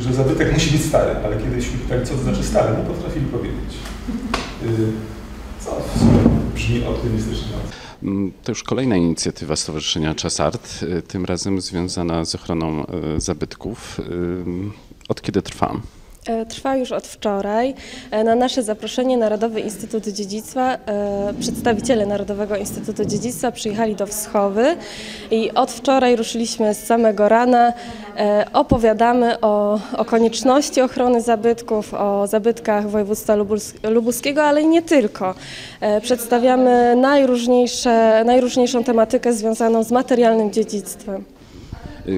że zabytek musi być stary, ale kiedyśmy pytali, co to znaczy stary, nie potrafili powiedzieć. Y, co w sumie brzmi optymistycznie. Mm, To już kolejna inicjatywa Stowarzyszenia Czasart, y, tym razem związana z ochroną y, zabytków. Od kiedy trwa? E, Trwa już od wczoraj. E, Na nasze zaproszenie Narodowy Instytut Dziedzictwa, e, przedstawiciele Narodowego Instytutu Dziedzictwa przyjechali do Wschowy i od wczoraj ruszyliśmy z samego rana. Opowiadamy o, o konieczności ochrony zabytków, o zabytkach województwa lubus- lubuskiego, ale nie tylko. Przedstawiamy najróżniejsze, najróżniejszą tematykę związaną z materialnym dziedzictwem.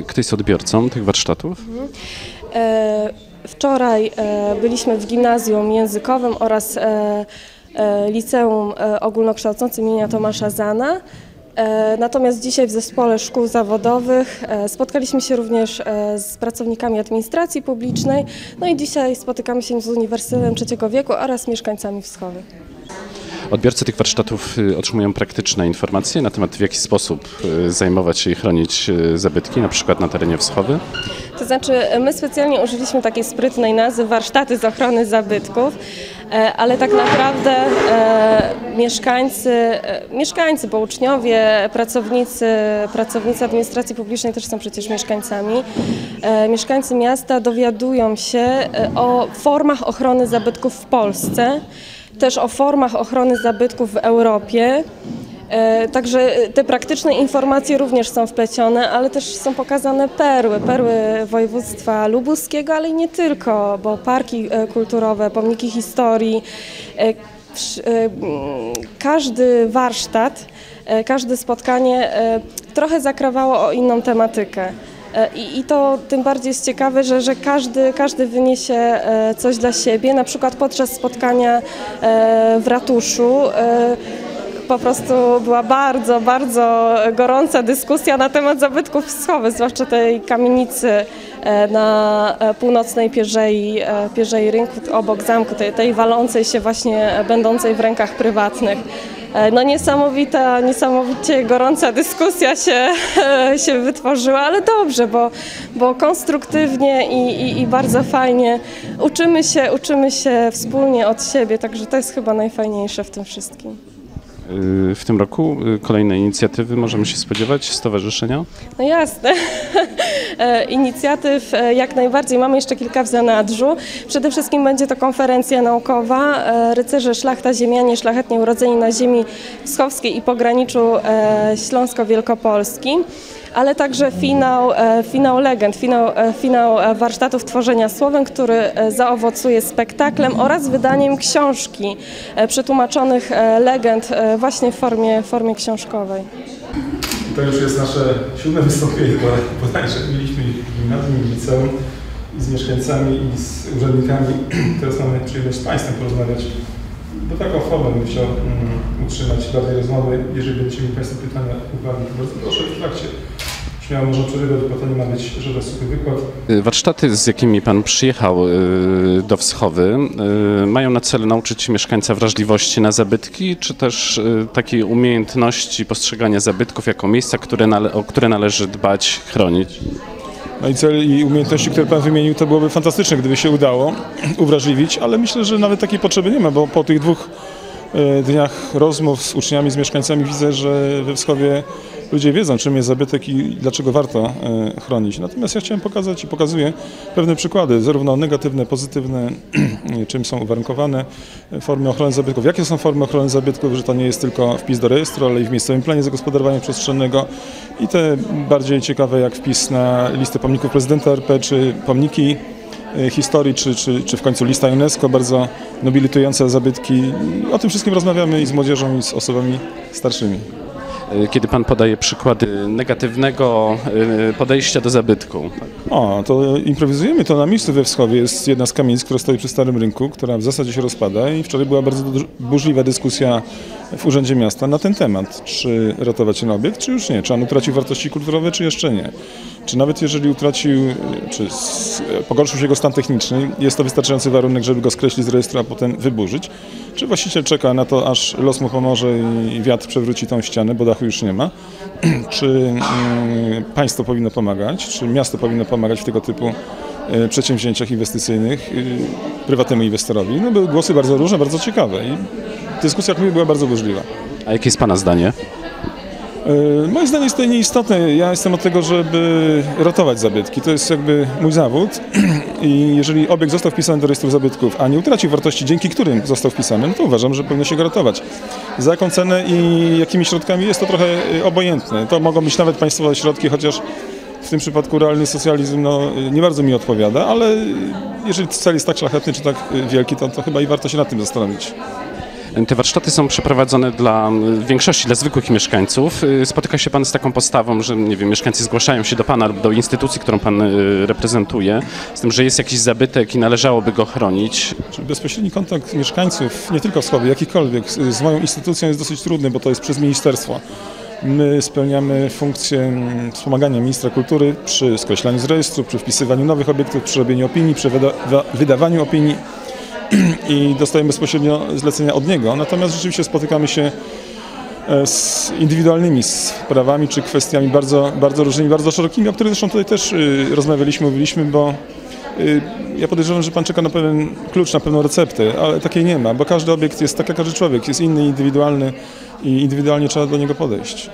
Kto jest odbiorcą tych warsztatów? E, Wczoraj e, byliśmy w gimnazjum językowym oraz e, e, liceum ogólnokształcącym imienia Tomasza Zana. Natomiast dzisiaj w zespole szkół zawodowych spotkaliśmy się również z pracownikami administracji publicznej. No i dzisiaj spotykamy się z Uniwersytetem Trzeciego Wieku oraz mieszkańcami Wschowy. Odbiorcy tych warsztatów y, otrzymują praktyczne informacje na temat w jaki sposób y, zajmować się i chronić y, zabytki, na przykład na terenie Wschowy. To znaczy, my specjalnie użyliśmy takiej sprytnej nazwy warsztaty z ochrony zabytków, e, ale tak naprawdę e, mieszkańcy, e, mieszkańcy, bo uczniowie, pracownicy, pracownicy administracji publicznej też są przecież mieszkańcami. Mieszkańcy miasta dowiadują się o formach ochrony zabytków w Polsce, też o formach ochrony zabytków w Europie. E, Także te praktyczne informacje również są wplecione, ale też są pokazane perły, perły województwa lubuskiego, ale i nie tylko, bo parki e, kulturowe, pomniki historii. e, e, mm, Każdy warsztat, e, każde spotkanie e, trochę zakrawało o inną tematykę. E, I, I to tym bardziej jest ciekawe, że, że każdy, każdy wyniesie e, coś dla siebie. Na przykład podczas spotkania e, w ratuszu e, po prostu była bardzo, bardzo gorąca dyskusja na temat zabytków wschowych, zwłaszcza tej kamienicy e, na e, północnej pierzei, e, pierzei rynku, obok zamku, tej, tej walącej się właśnie, będącej w rękach prywatnych. No niesamowita, niesamowicie gorąca dyskusja się, się wytworzyła, ale dobrze, bo, bo konstruktywnie i, i, i bardzo fajnie uczymy się, uczymy się wspólnie od siebie, także to jest chyba najfajniejsze w tym wszystkim. Y, W tym roku y, kolejne inicjatywy możemy się spodziewać stowarzyszenia. No jasne. E, Inicjatyw e, jak najbardziej. Mamy jeszcze kilka w zanadrzu. Przede wszystkim będzie to konferencja naukowa e, Rycerze Szlachta Ziemianie Szlachetnie Urodzeni na ziemi wschowskiej i pograniczu Śląsko-Wielkopolskim. Ale także finał, e, finał legend, finał, e, finał e, warsztatów tworzenia słowem, który zaowocuje spektaklem oraz wydaniem książki przetłumaczonych legend właśnie w formie, formie książkowej. To już jest nasze siódme wystąpienie bo- bodajże. Mieliśmy gimnazjum i liceum i z mieszkańcami i z urzędnikami. Teraz mamy przyjemność z Państwem porozmawiać. Bo taką formę bym chciał mm, utrzymać dla tej rozmowy. Jeżeli będziecie mieli Państwo pytania, uwagi, to bardzo proszę w trakcie. Śmiało można przerywać, bo to nie ma być żaden suchy wykład. Y, Warsztaty, z jakimi Pan przyjechał y, do Wschowy, y, mają na celu nauczyć mieszkańca wrażliwości na zabytki, czy też takiej umiejętności postrzegania zabytków jako miejsca, które nale- o które należy dbać, chronić? No i cel i umiejętności, które Pan wymienił, to byłoby fantastyczne, gdyby się udało uwrażliwić, ale myślę, że nawet takiej potrzeby nie ma, bo po tych dwóch dniach rozmów z uczniami, z mieszkańcami widzę, że we Wschowie ludzie wiedzą, czym jest zabytek i dlaczego warto e, chronić. Natomiast ja chciałem pokazać i pokazuję pewne przykłady, zarówno negatywne, pozytywne, czym są uwarunkowane formy ochrony zabytków. Jakie są formy ochrony zabytków, że to nie jest tylko wpis do rejestru, ale i w miejscowym planie zagospodarowania przestrzennego i te bardziej ciekawe jak wpis na listę pomników prezydenta RP, czy pomniki e, historii, czy, czy, czy w końcu lista UNESCO, bardzo nobilitująca zabytki. O tym wszystkim rozmawiamy i z młodzieżą, i z osobami starszymi. Y, Kiedy Pan podaje przykłady negatywnego y, podejścia do zabytku. O, to improwizujemy to na miejscu we Wschowie. Jest jedna z kamienic, która stoi przy Starym Rynku, która w zasadzie się rozpada i wczoraj była bardzo burzliwa dyskusja w Urzędzie Miasta na ten temat. Czy ratować ten obiekt, czy już nie? Czy on utracił wartości kulturowe, czy jeszcze nie? Czy nawet jeżeli utracił, czy pogorszył się jego stan techniczny, jest to wystarczający warunek, żeby go skreślić z rejestru, a potem wyburzyć? Czy właściciel czeka na to, aż los mu pomoże i wiatr przewróci tą ścianę, bo dachu już nie ma? czy mm, państwo powinno pomagać? Czy miasto powinno pomagać w tego typu e, przedsięwzięciach inwestycyjnych e, prywatnemu inwestorowi. No, były głosy bardzo różne, bardzo ciekawe i dyskusja, była bardzo burzliwa. A jakie jest Pana zdanie? E, Moje zdanie jest tutaj nieistotne. Ja jestem od tego, żeby ratować zabytki. To jest jakby mój zawód i jeżeli obiekt został wpisany do rejestru zabytków, a nie utracił wartości, dzięki którym został wpisany, no to uważam, że powinno się go ratować. Za jaką cenę i jakimi środkami jest to trochę e, obojętne. To mogą być nawet państwowe środki, chociaż w tym przypadku realny socjalizm no, nie bardzo mi odpowiada, ale jeżeli cel jest tak szlachetny czy tak e, wielki, to, to chyba i warto się nad tym zastanowić. Te warsztaty są przeprowadzone dla y, większości, dla zwykłych mieszkańców. Y, Spotyka się Pan z taką postawą, że nie wiem, mieszkańcy zgłaszają się do Pana lub do instytucji, którą Pan y, reprezentuje, z tym, że jest jakiś zabytek i należałoby go chronić. Bezpośredni kontakt mieszkańców, nie tylko w Sławie, jakikolwiek, z, moją instytucją jest dosyć trudny, bo to jest przez ministerstwo. My spełniamy funkcję mm, wspomagania ministra kultury przy skreślaniu z rejestru, przy wpisywaniu nowych obiektów, przy robieniu opinii, przy wyda- wa- wydawaniu opinii i dostajemy bezpośrednio zlecenia od niego. Natomiast rzeczywiście spotykamy się e, z indywidualnymi sprawami czy kwestiami bardzo, bardzo różnymi, bardzo szerokimi, o których zresztą tutaj też y, rozmawialiśmy, mówiliśmy, bo y, ja podejrzewam, że Pan czeka na pewien klucz, na pewną receptę, ale takiej nie ma, bo każdy obiekt jest tak jak każdy człowiek, jest inny, indywidualny i indywidualnie trzeba do niego podejść.